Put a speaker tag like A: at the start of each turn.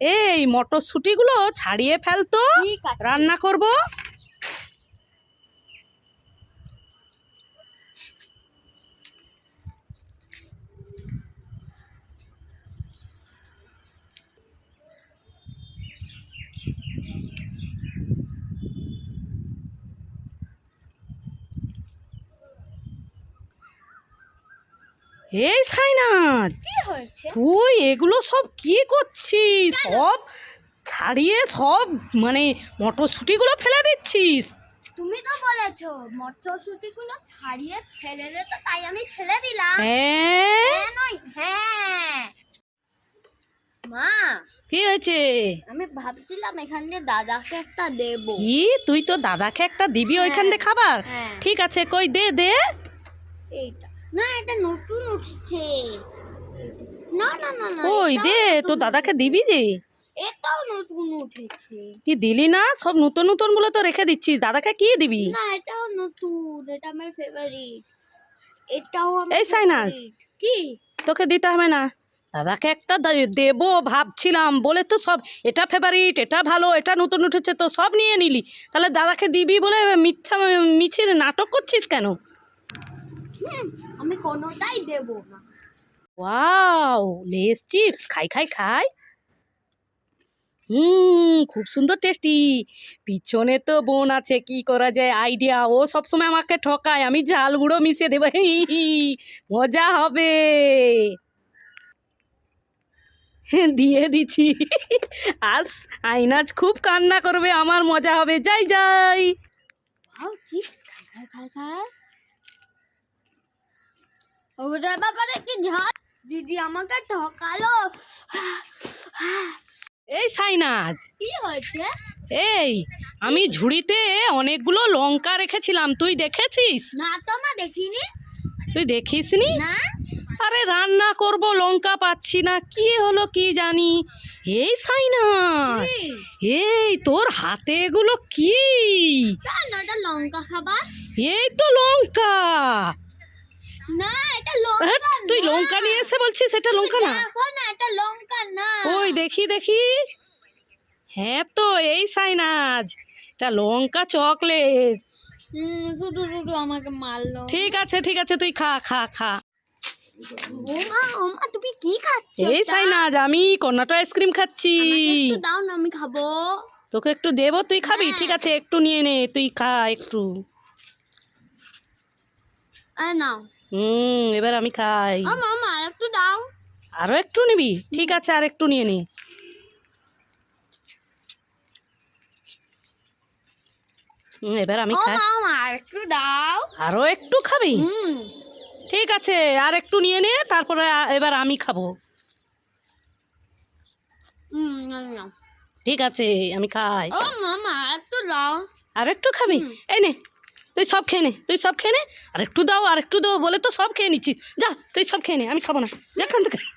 A: এই মটরশুঁটিগুলো ছাড়িয়ে ফেলতো রান্না করব। এই সাইনাজ তুই এগুলো সব কি করছিস? সব ছাড়িয়ে সব মানে মটরশুঁটিগুলো ফেলে দিচ্ছিস।
B: তুমি তো বলেছ মটরশুটিগুলো ছাড়িয়ে ফেলে দে তো তাই আমি ফেলে দিলাম।
A: হ্যাঁ?
B: হ্যাঁ হ্যাঁ। মা
A: কি হয়েছে?
B: আমি ভাবছিলাম এখান দিয়ে দাদাকে একটা দেবো।
A: কি? তুই তো দাদাকে একটা দিবি ওইখান দিয়ে
B: হ্যাঁ।
A: খাবার?
B: হ্যাঁ।
A: ঠিক আছে কই দে দে।
B: এইটা। না এটা নতুন উঠছে। না না না না
A: ওই দে তো দাদাকে দিবি যে?
B: এটাও নতুন উঠেছে।
A: কি দিলি না? সব নতুন নতুনগুলো তো রেখে দিচ্ছিস। দাদাকে কি দিবি?
B: না এটাও নতুন এটা আমার ফেভারিট এটাও আমার
A: এই সাইনাস।
B: কি?
A: তোকে দিতে হবে না। দাদাকে একটা দেবো ভাবছিলাম বলে তো সব এটা ফেভারিট এটা ভালো এটা নতুন উঠেছে তো সব নিয়ে নিলি। তাহলে দাদাকে দিবি বলে মিথ্যা মিছিল নাটক করছিস কেন?
B: আমি কোনোটাই দেব না।
A: ওয়াও লেস চিপস খাই খাই খাই। হুম খুব সুন্দর টেস্টি। পিছনে তো বোন আছে কি করা যায় আইডিয়া। ও সবসময় আমাকে ঠকায় আমি ঝাল গুঁড়ো মিশিয়ে দেবো। মজা হবে। দিয়ে দিছি আজ আইনাজ খুব কান্না করবে আমার মজা হবে। যাই যাই।
B: চিপস খাই খাই খাই খাই। ওরে বাবারে কি ঝাল দিদি আমাকে ঠকালো।
A: এই সাইনাজ।
B: কি হয়েছে?
A: এই আমি ঝুড়িতে অনেকগুলো লঙ্কা রেখেছিলাম তুই দেখেছিস?
B: না তো মা দেখিনি।
A: তুই দেখিসনি?
B: না।
A: আরে রান্না করব লঙ্কা পাচ্ছি না কি হলো কি জানি? এই সাইনা এই তোর হাতে এগুলো কি?
B: লঙ্কা খাবার?
A: এই তো লঙ্কা।
B: না এটা লঙ্কা
A: তুই লঙ্কা নিয়ে এসে বলছিস এটা লঙ্কা না?
B: না এটা লঙ্কা না।
A: ওই দেখি দেখি। হ্যাঁ তো এই সাইনাজ এটা লঙ্কা চকলেট।
B: শুধু শুধু আমাকে মারলো।
A: ঠিক আছে ঠিক আছে তুই খা খা খা।
B: ওমা ওমা তুমি কি খাচ্ছ?
A: এই সাইনাজ আমি কর্নাটো আইসক্রিম খাচ্ছি।
B: একটু দাও না আমি খাব।
A: তোকে একটু দেবো তুই খাবি?
B: হ্যাঁ।
A: ঠিক আছে একটু নিয়ে নে তুই খা একটু।
B: নাও।
A: হুম এবার আমি খাই।
B: একটু দাও।
A: আরও একটু নিবি? ঠিক আছে আর একটু নিয়ে নে। এবার আমি খাই
B: একটু দাও।
A: আরও একটু খাবি?
B: হুম।
A: ঠিক আছে আর একটু নিয়ে নে তারপরে এবার আমি খাব। ঠিক আছে আমি খাই।
B: একটু দাও।
A: আর একটু খাবি? এই নে তুই সব খেয়ে নে, তুই সব খেয়ে নে। আর একটু দাও আর একটু দাও বলে তো সব খেয়ে নিচ্ছিস। যা, তুই সব খেয়ে নে, আমি খাব না। দেখান থেকে।